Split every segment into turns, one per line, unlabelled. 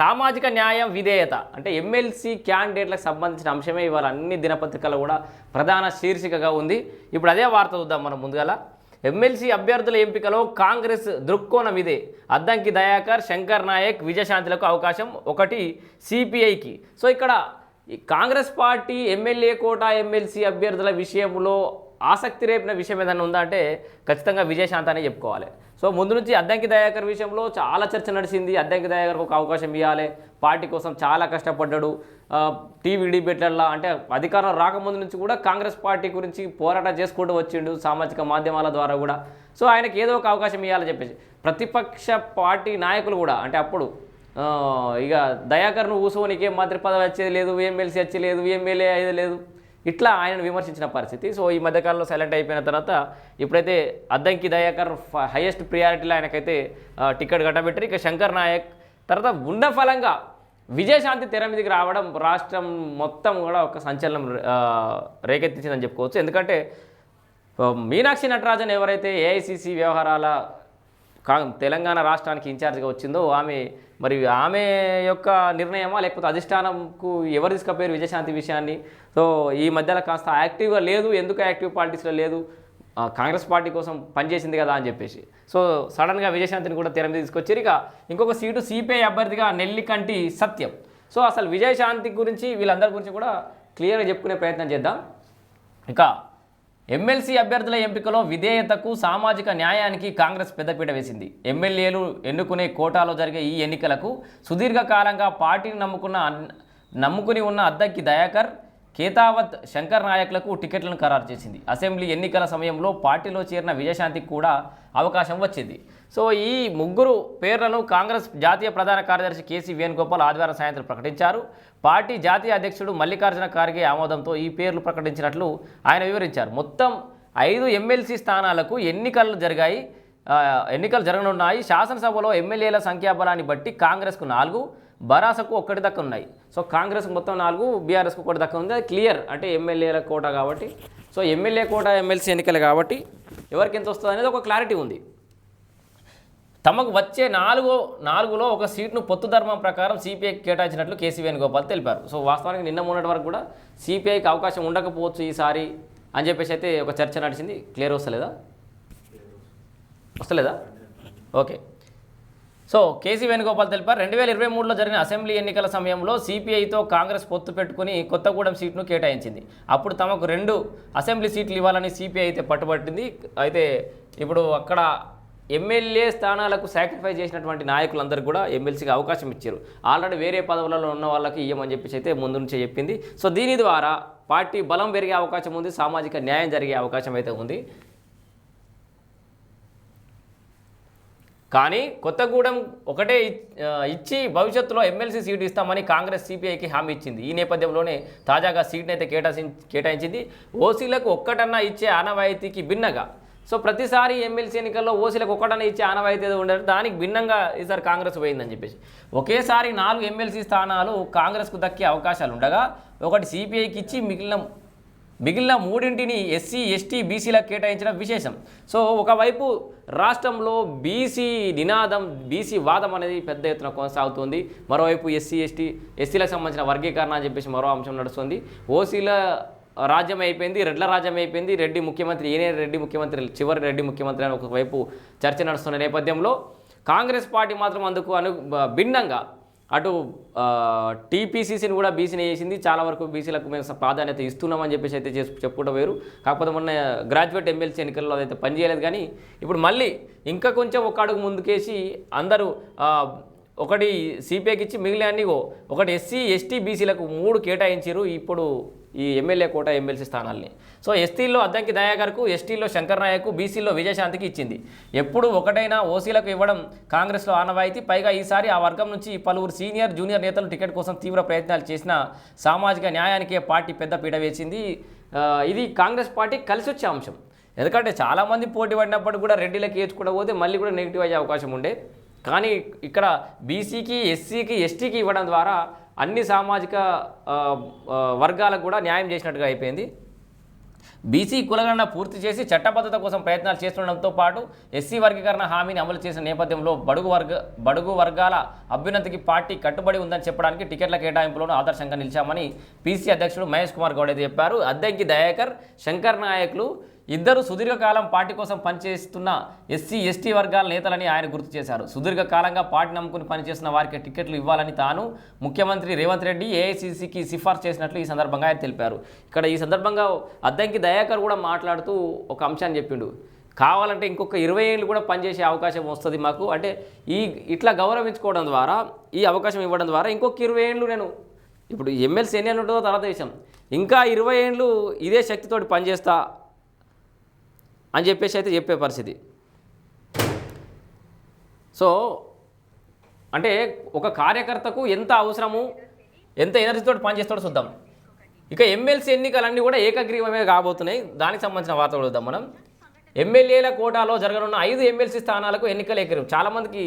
సామాజిక న్యాయం విధేయత అంటే ఎమ్మెల్సీ క్యాండిడేట్లకు సంబంధించిన అంశమే ఇవాళ అన్ని దినపత్రికలు కూడా ప్రధాన శీర్షికగా ఉంది. ఇప్పుడు అదే వార్త చూద్దాం మనం ముందుగల. ఎమ్మెల్సీ అభ్యర్థుల ఎంపికలో కాంగ్రెస్ దృక్కోణం ఇదే. అద్దంకి దయాకర్ శంకర్ నాయక్ విజయశాంతిలకు అవకాశం ఒకటి సిపిఐకి. సో ఇక్కడ ఈ Congress party MLA quota MLC అభ్యర్థుల విషయంలో ఆసక్తి రేపిన విషయం ఏదైనా ఉందా అంటే ఖచ్చితంగా విజయశాంతి అనే చెప్పుకోవాలి. సో ముందు నుంచి అద్దంకి దయాకర్ విషయంలో చాలా చర్చ నడిచింది. అద్దంకి దయాకర్కు ఒక అవకాశం ఇవ్వాలి. పార్టీ కోసం చాలా కష్టపడ్డాడు. టీవీ డిబేట్లల్లో అంటే అధికారం రాకముందు నుంచి కూడా కాంగ్రెస్ పార్టీ గురించి పోరాటం చేసుకుంటూ వచ్చిండు సామాజిక మాధ్యమాల ద్వారా కూడా. సో ఆయనకి ఏదో ఒక అవకాశం ఇవ్వాలని చెప్పేసి. ప్రతిపక్ష పార్టీ నాయకులు కూడా అంటే అప్పుడు ఇక దయాకర్ను ఊసోనికి ఏం మంత్రి పదవి వచ్చేది లేదు ఎమ్మెల్సీ వచ్చేది లేదు ఎమ్మెల్యే అయ్యేది లేదు. ఇట్లా ఆయనను విమర్శించిన పరిస్థితి. సో ఈ మధ్యకాలంలో సైలెంట్ అయిపోయిన తర్వాత ఇప్పుడైతే అద్దంకి దయాకర్ హైయెస్ట్ ప్రియారిటీలో ఆయనకైతే టికెట్ కట్టబెట్టారు ఇక శంకర్ నాయక్ తర్వాత ఉన్న ఫలంగా విజయశాంతి తెర మీదకి రావడం రాష్ట్రం మొత్తం కూడా ఒక సంచలనం రేకెత్తించిందని చెప్పుకోవచ్చు. ఎందుకంటే మీనాక్షి నటరాజన్ ఎవరైతే ఏఐసిసి వ్యవహారాల కా తెలంగాణ రాష్ట్రానికి ఇన్ఛార్జ్గా వచ్చిందో ఆమె మరి ఆమె యొక్క నిర్ణయమా లేకపోతే అధిష్టానంకు ఎవరు తీసుకపోయారు విజయశాంతి విషయాన్ని? సో ఈ మధ్యలో కాస్త యాక్టివ్గా లేదు ఎందుకు యాక్టివ్ పాలిటిక్స్లో లేదు? కాంగ్రెస్ పార్టీ కోసం పనిచేసింది కదా అని చెప్పేసి. సో సడన్గా విజయశాంతిని కూడా తెర మీద తీసుకొచ్చారు. ఇక ఇంకొక సీటు సిపిఐ అభ్యర్థిగా నెల్లికంటి సత్యం. సో అసలు విజయశాంతి గురించి వీళ్ళందరి గురించి కూడా క్లియర్గా చెప్పుకునే ప్రయత్నం చేద్దాం. ఇక ఎమ్మెల్సీ అభ్యర్థుల ఎంపికలో విధేయతకు సామాజిక న్యాయానికి కాంగ్రెస్ పెద్దపీట వేసింది. ఎమ్మెల్యేలు ఎన్నుకునే కోటాలో జరిగే ఈ ఎన్నికలకు సుదీర్ఘకాలంగా పార్టీని నమ్ముకున్న నమ్ముకుని ఉన్న అద్దక్కి దయాకర్ కేతావత్ శంకర్ నాయకులకు టికెట్లను ఖరారు చేసింది. అసెంబ్లీ ఎన్నికల సమయంలో పార్టీలో చేరిన విజయశాంతికి కూడా అవకాశం వచ్చింది. సో ఈ ముగ్గురు పేర్లను కాంగ్రెస్ జాతీయ ప్రధాన కార్యదర్శి కేసీ వేణుగోపాల్ ఆదివారం సాయంత్రం ప్రకటించారు. పార్టీ జాతీయ అధ్యక్షుడు మల్లికార్జున ఖార్గే ఆమోదంతో ఈ పేర్లు ప్రకటించినట్లు ఆయన వివరించారు. మొత్తం ఐదు ఎమ్మెల్సీ స్థానాలకు ఎన్నికలు జరిగాయి. ఎన్నికలు జరగనున్నాయి. శాసనసభలో ఎమ్మెల్యేల సంఖ్యాబలాన్ని బట్టి కాంగ్రెస్కు నాలుగు బరాసకు ఒక్కటి దక్క ఉన్నాయి. సో కాంగ్రెస్ మొత్తం నాలుగు బీఆర్ఎస్కు ఒకటి దక్క ఉంది. అది క్లియర్ అంటే ఎమ్మెల్యేల కోట కాబట్టి. సో ఎమ్మెల్యే కోట ఎమ్మెల్సీ ఎన్నికలు కాబట్టి ఎవరికి ఎంత వస్తుంది అనేది ఒక క్లారిటీ ఉంది. తమకు వచ్చే నాలుగో నాలుగులో ఒక సీట్ను పొత్తు ధర్మం ప్రకారం సిపిఐకి కేటాయించినట్లు కేసీ వేణుగోపాల్ తెలిపారు. సో వాస్తవానికి నిన్న మొన్నటి వరకు కూడా సిపిఐకి అవకాశం ఉండకపోవచ్చు ఈసారి అని చెప్పేసి అయితే ఒక చర్చ నడిచింది. క్లియర్ వస్తలేదా? వస్తలేదా? ఓకే. సో కేసీ వేణుగోపాల్ తెలిపారు. రెండు వేల ఇరవై మూడులో జరిగిన అసెంబ్లీ ఎన్నికల సమయంలో సిపిఐతో కాంగ్రెస్ పొత్తు పెట్టుకుని కొత్తగూడెం సీట్ను కేటాయించింది. అప్పుడు తమకు రెండు అసెంబ్లీ సీట్లు ఇవ్వాలని సిపిఐ అయితే పట్టుబట్టింది. అయితే ఇప్పుడు అక్కడ ఎమ్మెల్యే స్థానాలకు సాక్రిఫై చేసినటువంటి నాయకులందరూ కూడా ఎమ్మెల్సీకి అవకాశం ఇచ్చారు. ఆల్రెడీ వేరే పదవులలో ఉన్న వాళ్ళకి ఇవ్వమని చెప్పేసి అయితే ముందు నుంచే చెప్పింది. సో దీని ద్వారా పార్టీ బలం పెరిగే అవకాశం ఉంది సామాజిక న్యాయం జరిగే అవకాశం అయితే ఉంది. కానీ కొత్తగూడెం ఒకటే ఇచ్చి భవిష్యత్తులో ఎమ్మెల్సీ సీటు ఇస్తామని కాంగ్రెస్ సిపిఐకి హామీ ఇచ్చింది. ఈ నేపథ్యంలోనే తాజాగా సీట్ని అయితే కేటాయించింది. ఓసీలకు ఒక్కటన్నా ఇచ్చే ఆనవాయితీకి భిన్నగా సో ప్రతిసారి ఎమ్మెల్సీ ఎన్నికల్లో ఓసీలకు ఒకటనే ఇచ్చే ఆనవాయితీ ఏదో ఉండదు. దానికి భిన్నంగా ఈసారి కాంగ్రెస్ పోయిందని చెప్పేసి. ఒకేసారి నాలుగు ఎమ్మెల్సీ స్థానాలు కాంగ్రెస్కు దక్కే అవకాశాలు ఉండగా ఒకటి సిపిఐకి ఇచ్చి మిగిలిన మిగిలిన మూడింటిని ఎస్సీ ఎస్టీ బీసీలకు కేటాయించడం విశేషం. సో ఒకవైపు రాష్ట్రంలో బీసీ నినాదం బీసీ వాదం అనేది పెద్ద ఎత్తున కొనసాగుతుంది. మరోవైపు ఎస్సీ ఎస్టీ ఎస్సీలకు సంబంధించిన వర్గీకరణ అని చెప్పేసి మరో అంశం నడుస్తుంది. ఓసీల రాజ్యం అయిపోయింది రెడ్ల రాజ్యం అయిపోయింది రెడ్డి ముఖ్యమంత్రి ఏనే రెడ్డి ముఖ్యమంత్రి చివరి రెడ్డి ముఖ్యమంత్రి అని ఒకవైపు చర్చ నడుస్తున్న నేపథ్యంలో కాంగ్రెస్ పార్టీ మాత్రం అందుకు అను భిన్నంగా అటు టీపీసీసీని కూడా బీసీని చేసింది. చాలా వరకు బీసీలకు మేము ప్రాధాన్యత ఇస్తున్నామని చెప్పేసి అయితే చేసి చెప్పుకోవడం వేరు కాకపోతే మొన్న గ్రాడ్యుయేట్ ఎమ్మెల్సీ ఎన్నికల్లో అదైతే పనిచేయలేదు కానీ ఇప్పుడు మళ్ళీ ఇంకా కొంచెం ఒక అడుగు ముందుకేసి అందరూ ఒకటి సిపిఐకి ఇచ్చి మిగిలిన ఒకటి ఎస్సీ ఎస్టీ బీసీలకు మూడు కేటాయించారు. ఇప్పుడు ఈ ఎమ్మెల్యే కోట ఎమ్మెల్సీ స్థానాల్ని. సో ఎస్టీల్లో అద్దంకి దయాగర్కు ఎస్టీల్లో శంకర్ నాయకు బీసీలో విజయశాంతికి ఇచ్చింది. ఎప్పుడు ఒకటైనా ఓసీలకు ఇవ్వడం కాంగ్రెస్లో ఆనవాయితీ పైగా ఈసారి ఆ వర్గం నుంచి పలువురు సీనియర్ జూనియర్ నేతలు టికెట్ కోసం తీవ్ర ప్రయత్నాలు చేసిన సామాజిక న్యాయానికే పార్టీ పెద్ద పీట వేసింది. ఇది కాంగ్రెస్ పార్టీ కలిసి వచ్చే అంశం. ఎందుకంటే చాలామంది పోటీ పడినప్పుడు కూడా రెడ్డిలకి ఏడ్చుకుంటూ పోతే మళ్ళీ కూడా నెగిటివ్ అయ్యే అవకాశం ఉండే. కానీ ఇక్కడ బీసీకి ఎస్సీకి ఎస్టీకి ఇవ్వడం ద్వారా అన్ని సామాజిక వర్గాలకు కూడా న్యాయం చేసినట్టుగా అయిపోయింది. బీసీ కులగణన పూర్తి చేసి చట్టబద్ధత కోసం ప్రయత్నాలు చేస్తుండడంతో పాటు ఎస్సీ వర్గీకరణ హామీని అమలు చేసిన నేపథ్యంలో బడుగు వర్గ బడుగు వర్గాల అభ్యున్నతికి పార్టీ కట్టుబడి ఉందని చెప్పడానికి టికెట్ల కేటాయింపులను ఆదర్శంగా నిలిచామని పీసీ అధ్యక్షుడు మహేష్ కుమార్ గౌడ్ అయితే చెప్పారు. అద్దెంకి దయాకర్ శంకర్ నాయకులు ఇద్దరు సుదీర్ఘకాలం పార్టీ కోసం పనిచేస్తున్న ఎస్సీ ఎస్టీ వర్గాల నేతలని ఆయన గుర్తు చేశారు. సుదీర్ఘకాలంగా పార్టీ నమ్ముకుని పనిచేస్తున్న వారికి టికెట్లు ఇవ్వాలని తాను ముఖ్యమంత్రి రేవంత్ రెడ్డి ఏఐసీసీకి సిఫార్సు చేసినట్లు ఈ సందర్భంగా ఆయన తెలిపారు. ఇక్కడ ఈ సందర్భంగా అద్దంకి దయాకర్ కూడా మాట్లాడుతూ ఒక అంశాన్ని చెప్పిండు. కావాలంటే ఇంకొక ఇరవై ఏళ్ళు కూడా పనిచేసే అవకాశం వస్తుంది మాకు. అంటే ఈ ఇట్లా గౌరవించుకోవడం ద్వారా ఈ అవకాశం ఇవ్వడం ద్వారా ఇంకొక ఇరవై ఏళ్ళు నేను ఇప్పుడు ఎమ్మెల్సీ ఎన్ని ఏళ్ళు ఉంటుందో తర్వాత విషయం ఇంకా ఇరవై ఏళ్ళు ఇదే శక్తితోటి పనిచేస్తా అని చెప్పేసి అయితే చెప్పే పరిస్థితి. సో అంటే ఒక కార్యకర్తకు ఎంత అవసరము ఎంత ఎనర్జీతో పనిచేస్తాడో చూద్దాం. ఇక ఎమ్మెల్సీ ఎన్నికలన్నీ కూడా ఏకగ్రీవమే కాబోతున్నాయి. దానికి సంబంధించిన వార్త కూడా చూద్దాం మనం. ఎమ్మెల్యేల కోటాలో జరగనున్న ఐదు ఎమ్మెల్సీ స్థానాలకు ఎన్నికలు ఎక్కరు చాలామందికి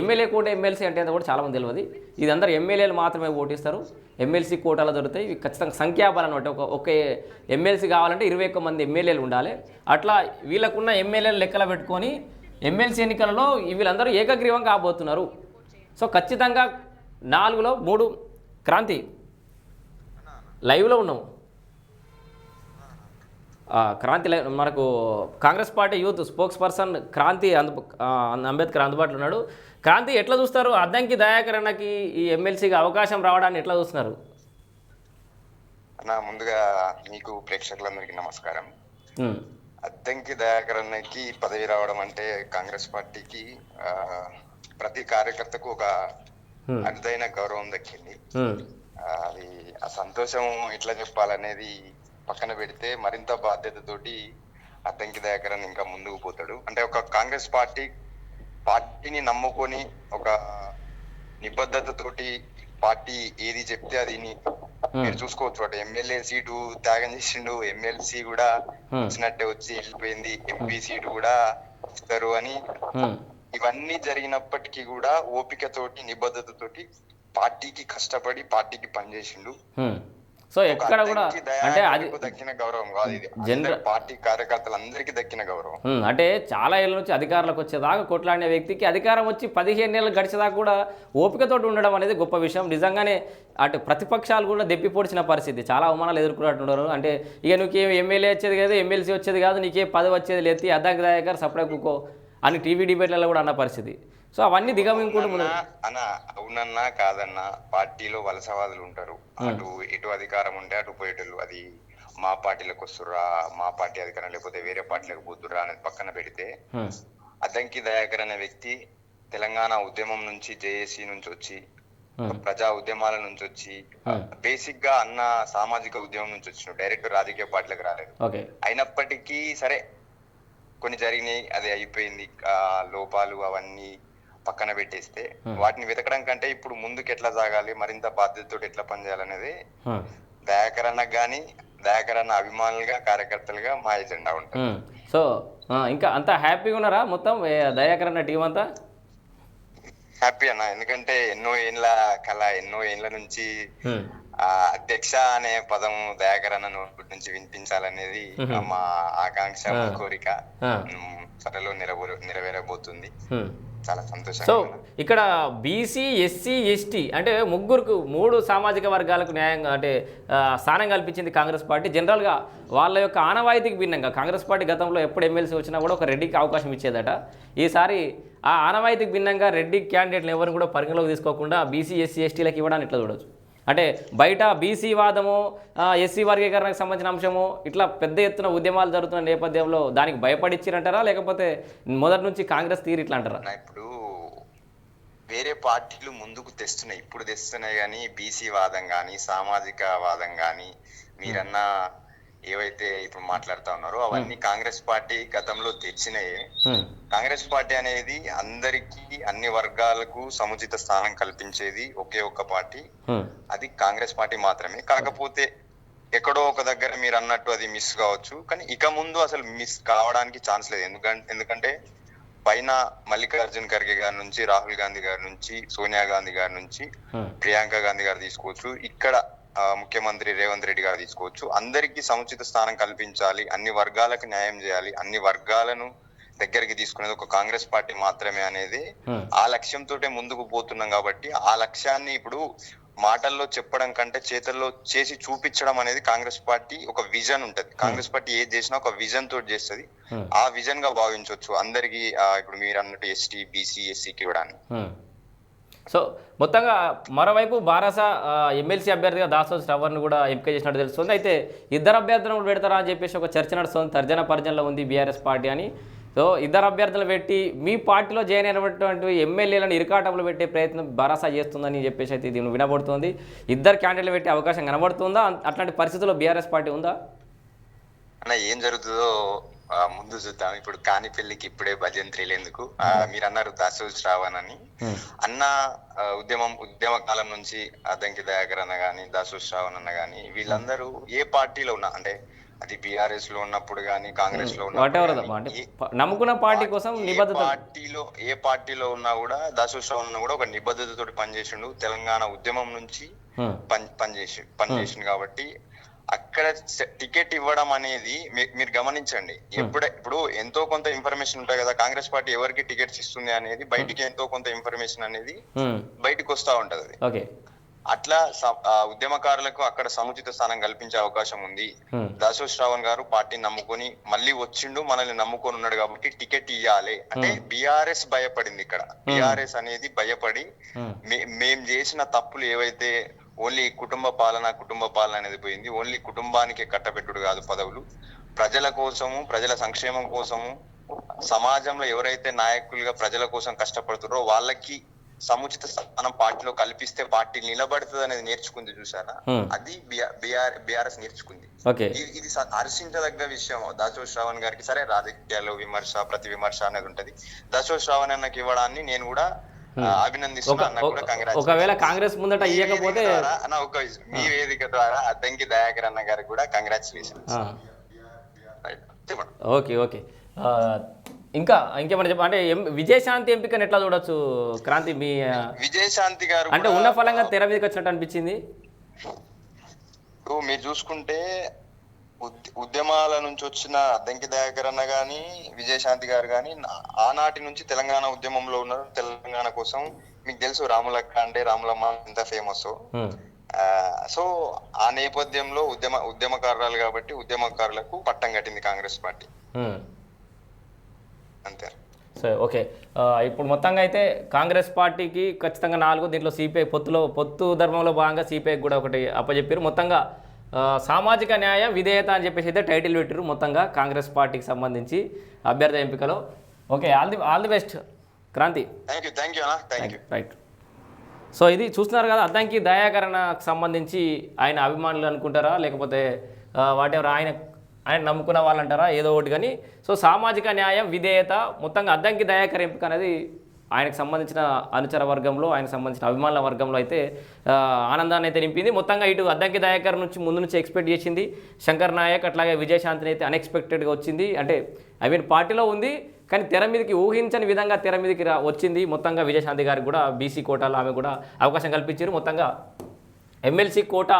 ఎమ్మెల్యే కోట ఎమ్మెల్సీ అంటే కూడా చాలామంది తెలియదు ఇది అందరూ ఎమ్మెల్యేలు మాత్రమే ఓటిస్తారు. ఎమ్మెల్సీ కోటాలో దొరుకుతాయి ఇవి ఖచ్చితంగా సంఖ్యాబలం అంటే ఒక ఒక ఎమ్మెల్సీ కావాలంటే ఇరవై ఒక్క మంది ఎమ్మెల్యేలు ఉండాలి. అట్లా వీళ్ళకున్న ఎమ్మెల్యేలు లెక్కలు పెట్టుకొని ఎమ్మెల్సీ ఎన్నికలలో వీళ్ళందరూ ఏకగ్రీవం కాబోతున్నారు. సో ఖచ్చితంగా నాలుగులో మూడు క్రాంతి. లైవ్లో ఉన్నాము. క్రాంతి మనకు Congress party youth spokesperson Kranthi అందు అంబేద్కర్ అందుబాటులో ఉన్నాడు. క్రాంతి ఎట్లా చూస్తారు? అద్దంకి దయాకర్ అన్నకి ఈ ఎమ్మెల్సీకి అవకాశం రావడాన్ని ఎట్లా చూస్తున్నారు?
నా ముందుగా మీకు ప్రేక్షకులందరికీ నమస్కారం. అద్దంకి దయాకర్ అన్నకి పదవి రావడం అంటే కాంగ్రెస్ పార్టీకి ప్రతి కార్యకర్తకు ఒక. అరుదైన గౌరవం దక్కింది. అది ఆ సంతోషం ఎట్లా చెప్పాలనేది పక్కన పెడితే మరింత బాధ్యతతోటి అద్దంకి దయాకర్ అన్న ఇంకా ముందుకు పోతాడు. అంటే ఒక కాంగ్రెస్ పార్టీ పార్టీని నమ్ముకొని ఒక నిబద్ధతతోటి పార్టీ ఏది చెప్తే అది ని- మీరు చూసుకోవచ్చు అటు ఎమ్మెల్యే సీటు త్యాగం చేసిండు ఎమ్మెల్సీ కూడా
Hmm.
వచ్చినట్టే వచ్చి వెళ్ళిపోయింది ఎంపీ సీటు కూడా ఇస్తారు అని ఇవన్నీ జరిగినప్పటికీ కూడా ఓపికతోటి నిబద్ధతతోటి పార్టీకి కష్టపడి పార్టీకి పనిచేసిండు.
సో ఎక్కడ కూడా అంటే అది
దక్కిన గౌరవం కాదు ఇది.
జనరల్-
పార్టీ కార్యకర్తలందరికీ దక్కిన గౌరవం.
అంటే చాలా ఏళ్ళ నుంచి అధికారంలోకి వచ్చేదాకా కొట్లాడిన వ్యక్తికి అధికారం వచ్చి పదిహేను ఏళ్ళు గడిచేదాకా కూడా ఓపికతోటి ఉండడం అనేది గొప్ప విషయం. నిజంగానే అటు ప్రతిపక్షాలు కూడా దెప్పి పొడిచిన పరిస్థితి. చాలా అవమానాలు ఎదుర్కొన్నట్టున్నారు. అంటే ఇక నీకేం ఎమ్మెల్యే వచ్చేది కాదు ఎమ్మెల్సీ వచ్చేది కాదు నీకే పదవి వచ్చేది లేదు. అద్దాకి దాయకర్ సపరేట్ కుక్కో. అని టీవీ డిబేట్లలో కూడా అన్న పరిస్థితి. సో అవన్నీ దిగమింగుకుంటూ ముందు
అవునన్నా అన్న అవునన్నా కాదన్నా పార్టీలో వలసవాదులు ఉంటారు. అటు ఎటు అధికారం ఉంటే అటు పోయేటోళ్ళు అది మా పార్టీలకు వస్తుర్రా మా పార్టీ అధికారం లేకపోతే వేరే పార్టీలకు పోతుర్రా అనేది పక్కన పెడితే అద్దంకి దయాకర్ అనే వ్యక్తి తెలంగాణ ఉద్యమం నుంచి జేఏసీ నుంచి వచ్చి ప్రజా ఉద్యమాల నుంచి వచ్చి బేసిక్గా అన్న సామాజిక ఉద్యమం నుంచి వచ్చిన డైరెక్ట్ రాజకీయ పార్టీలకు రాలేదు. అయినప్పటికీ సరే కొన్ని జరిగినాయి అది అయిపోయింది. ఆ లోపాలు అవన్నీ పక్కన పెట్టేస్తే వాటిని వెతకడం కంటే ఇప్పుడు ముందుకు ఎట్లా సాగాలి మరింత బాధ్యతతో ఎట్లా పనిచేయాలనేది
ఉమ్,
దయాకర్ అన్నకు కానీ దయాకర్ అన్న అభిమానులుగా కార్యకర్తలుగా మా ఎజెండా ఉంటుంది.
సో ఇంకా అంతా హ్యాపీగా ఉన్నారా మొత్తం ఏ, దయాకర్ అన్న టీం అంతా?
హ్యాపీ అన్న ఎందుకంటే ఎన్నో ఏండ్ల కళ ఎన్నో ఏండ్ల నుంచి ఆ అధ్యక్ష అనే పదం అన్న నోటి నుంచి వినిపించాలనేది మా ఆకాంక్ష కోరిక. త్వరలో నెరవేర నెరవేరబోతుంది. చాలా
సో
సంతోషంగా ఉంది.
ఇక్కడ బీసీ ఎస్సీ ఎస్టీ అంటే ముగ్గురుకు మూడు సామాజిక వర్గాలకు న్యాయంగా అంటే స్థానం కల్పించింది కాంగ్రెస్ పార్టీ. జనరల్గా వాళ్ళ యొక్క ఆనవాయితీకి భిన్నంగా కాంగ్రెస్ పార్టీ గతంలో ఎప్పుడు ఎమ్మెల్సీ వచ్చినా కూడా ఒక రెడ్డికి అవకాశం ఇచ్చేదట. ఈసారి ఆ ఆనవాయితీకి భిన్నంగా రెడ్డి క్యాండిడేట్లు ఎవరిని కూడా పరిగణలోకి తీసుకోకుండా బీసీ ఎస్సీ ఎస్టీలకు ఇవ్వడానికి ఇట్లా చూడొచ్చు? అంటే బయట బీసీ వాదము ఎస్సీ వర్గీకరణకు సంబంధించిన అంశము ఇట్లా పెద్ద ఎత్తున ఉద్యమాలు జరుగుతున్న నేపథ్యంలో దానికి భయపడిచ్చిరంటారా? లేకపోతే మొదటి నుంచి కాంగ్రెస్ తీరు ఇట్లా అంటారా?
ఇప్పుడు వేరే పార్టీలు ముందుకు తెస్తున్నాయి. ఇప్పుడు తెస్తున్నాయి కానీ బీసీ వాదం కానీ సామాజిక వాదం కానీ మీరన్న ఏవైతే ఇప్పుడు మాట్లాడుతా ఉన్నారో అవన్నీ కాంగ్రెస్ పార్టీ గతంలో తెచ్చినాయే. కాంగ్రెస్ పార్టీ అనేది అందరికీ అన్ని వర్గాలకు సముచిత స్థానం కల్పించేది ఒకే ఒక్క పార్టీ. అది కాంగ్రెస్ పార్టీ మాత్రమే. కాకపోతే ఎక్కడో ఒక దగ్గర మీరు అన్నట్టు అది మిస్ కావచ్చు. కానీ ఇక ముందు అసలు మిస్ కావడానికి ఛాన్స్ లేదు. ఎందుకంటే ఎందుకంటే పైన మల్లికార్జున్ ఖర్గే గారి నుంచి రాహుల్ గాంధీ గారి నుంచి సోనియా గాంధీ గారి నుంచి. ప్రియాంక గాంధీ గారు తీసుకోవచ్చు. ఇక్కడ ముఖ్యమంత్రి రేవంత్ రెడ్డి గారు తీసుకోవచ్చు అందరికీ సముచిత స్థానం కల్పించాలి అన్ని వర్గాలకు న్యాయం చేయాలి అన్ని వర్గాలను దగ్గరికి తీసుకునేది ఒక కాంగ్రెస్ పార్టీ మాత్రమే అనేది. ఆ లక్ష్యంతో ముందుకు పోతున్నాం కాబట్టి ఆ లక్ష్యాన్ని ఇప్పుడు మాటల్లో చెప్పడం కంటే చేతల్లో చేసి చూపించడం అనేది కాంగ్రెస్ పార్టీ ఒక విజన్ ఉంటది కాంగ్రెస్ పార్టీ ఏది చేసినా ఒక విజన్ తోటి చేస్తది. ఆ విజన్గా భావించవచ్చు అందరికి ఇప్పుడు మీరు అన్నట్టు ఎస్టీ బీసీ ఎస్సీకి ఇవ్వడానికి.
సో మొత్తంగా మరోవైపు బారాస ఎమ్మెల్సీ అభ్యర్థిగా దాసోస్ శ్రవర్ను కూడా ఎంపిక చేసినట్టు తెలుస్తుంది. అయితే ఇద్దరు అభ్యర్థులను కూడా పెడతారా అని చెప్పేసి ఒక చర్చ నడుస్తుంది. తర్జన పర్జనలో ఉంది బీఆర్ఎస్ పార్టీ అని. సో ఇద్దరు అభ్యర్థులు పెట్టి మీ పార్టీలో జాయిన్ అయినటువంటి ఎమ్మెల్యేలను ఇరుకాటంలో పెట్టే ప్రయత్నం భరోసా చేస్తుందని చెప్పేసి అయితే దీన్ని వినబడుతుంది. ఇద్దరు క్యాండిడేట్లు పెట్టే అవకాశం కనబడుతుందా? అట్లాంటి పరిస్థితుల్లో బీఆర్ఎస్ పార్టీ ఉందా?
అన్న ఏం జరుగుతుందో ముందు చూద్దాం. ఇప్పుడు కాని పెళ్ళికి ఇప్పుడే భజంత్రీలు ఎందుకు ఆ, మీరు అన్నారు దాసు శ్రావణ్ అని
Hmm.
అన్న ఉద్యమం ఉద్యమ కాలం నుంచి అద్దంకి దయాకర్ అన్న గాని దాసు శ్రావణ్ అన్న గాని వీళ్ళందరూ ఏ పార్టీలో ఉన్నా అంటే అది బీఆర్ఎస్లో ఉన్నప్పుడు గాని
కాంగ్రెస్లో నమ్ముకున్న పార్టీ కోసం నిబద్ధత
పార్టీలో ఏ పార్టీలో ఉన్నా కూడా దాసు శ్రావణ్ కూడా ఒక నిబద్ధతతో పనిచేసిండు. తెలంగాణ ఉద్యమం నుంచి. పని పనిచేసి పనిచేసింది కాబట్టి అక్కడ టికెట్ ఇవ్వడం అనేది మీరు గమనించండి. ఎప్పుడ ఇప్పుడు ఎంతో కొంత ఇన్ఫర్మేషన్ ఉంటాయి కదా కాంగ్రెస్ పార్టీ ఎవరికి టికెట్స్ ఇస్తుంది అనేది బయటికి ఎంతో కొంత ఇన్ఫర్మేషన్ అనేది. బయటకు వస్తా ఉంటది. అది. అట్లా ఉద్యమకారులకు అక్కడ సముచిత స్థానం కల్పించే అవకాశం ఉంది. దాసు శ్రావణ్ గారు పార్టీని నమ్ముకొని మళ్ళీ వచ్చిండు మనల్ని నమ్ముకొని ఉన్నాడు కాబట్టి టికెట్ ఇవ్వాలి అంటే బీఆర్ఎస్ భయపడింది ఇక్కడ. బీఆర్ఎస్ అనేది భయపడి మేం చేసిన తప్పులు ఏవైతే ఓన్లీ కుటుంబ పాలన కుటుంబ పాలన అనేది పోయింది. ఓన్లీ కుటుంబానికి కట్టబెట్టుడు కాదు పదవులు. ప్రజల కోసము ప్రజల సంక్షేమం కోసము సమాజంలో ఎవరైతే నాయకులుగా ప్రజల కోసం కష్టపడుతున్నారో వాళ్ళకి సముచిత స్థానం పార్టీలో కల్పిస్తే పార్టీ నిలబడుతుంది అనేది నేర్చుకుంది చూసారా
Hmm.
అది బిఆర్ బిఆర్ఎస్ నేర్చుకుంది. ఇది హర్షించదగ్గ విషయం. దాసో శ్రావణ్ గారికి సరే రాజకీయాల్లో విమర్శ ప్రతి విమర్శ అనేది ఉంటది. దాసో శ్రావణ్ అన్నకి ఇవ్వడాన్ని నేను కూడా ఆ, అభినందిస్తున్నా.
ఒక-
అన్న కూడా
ఒక-
congratulations.
ఒకవేళ కాంగ్రెస్ ముందట
అన్న ఒక మీ వేదిక ద్వారా అద్దంకి దయాకర్ అన్న గారికి కూడా కంగ్రాచులేషన్
ఓకే ఓకే. ఇంకా ఇంకేమైనా చెప్ప అంటే విజయశాంతి ఎంపికను ఎట్లా చూడొచ్చు క్రాంతి? మీ
విజయశాంతి గారు
అంటే ఉన్న ఫలంగా తెర మీదకి వచ్చినట్టు అనిపించింది?
మీరు చూసుకుంటే ఉద్యమాల నుంచి వచ్చిన అద్దంకి దయాకర్ అన్న గాని విజయశాంతి గారు గాని ఆనాటి నుంచి తెలంగాణ ఉద్యమంలో ఉన్నారు. తెలంగాణ కోసం మీకు తెలుసు రాములక్క అంటే రాములమ్మ ఎంత ఫేమస్. సో ఆ నేపథ్యంలో ఉద్యమ ఉద్యమకారురాలు కాబట్టి ఉద్యమకారులకు పట్టం కట్టింది కాంగ్రెస్ పార్టీ. అంతే.
సరే ఓకే. ఇప్పుడు మొత్తంగా అయితే కాంగ్రెస్ పార్టీకి ఖచ్చితంగా నాలుగు దీంట్లో సిపిఐ పొత్తులో పొత్తు ధర్మంలో భాగంగా సిపిఐ కూడా ఒకటి అప్పచెప్పారు మొత్తంగా సామాజిక న్యాయం విధేయత అని చెప్పేసి అయితే టైటిల్ పెట్టారు మొత్తంగా కాంగ్రెస్ పార్టీకి సంబంధించి అభ్యర్థి ఎంపికలో. Okay all the all the best. Kranthi.
Thank you thank you అన్న థ్యాంక్ యూ
రైట్ సో ఇది చూస్తున్నారు కదా అద్దంకి దయాకరణకు సంబంధించి ఆయన అభిమానులు అనుకుంటారా? లేకపోతే వాటెవర్ ఆయన ఆయన నమ్ముకున్న వాళ్ళు అంటారా ఏదో ఒకటి కానీ. సో సామాజిక న్యాయం విధేయత మొత్తంగా అద్దంకి దయాకర్ ఎంపిక అనేది ఆయనకు సంబంధించిన అనుచర వర్గంలో ఆయనకు సంబంధించిన అభిమానుల వర్గంలో అయితే ఆనందాన్ని అయితే నింపింది. మొత్తంగా ఇటు అద్దంకి దయాకర్ నుంచి ముందు నుంచి ఎక్స్పెక్ట్ చేసింది. శంకర్ నాయక్ అట్లాగే విజయశాంతిని అయితే అన్ఎక్స్పెక్టెడ్గా వచ్చింది. అంటే ఐ మీన్ పార్టీలో ఉంది కానీ తెర మీదకి ఊహించని విధంగా తెర మీదకి వచ్చింది. మొత్తంగా విజయశాంతి గారికి కూడా బీసీ కోటాలో ఆమె కూడా అవకాశం కల్పించారు. మొత్తంగా ఎమ్మెల్సీ కోటా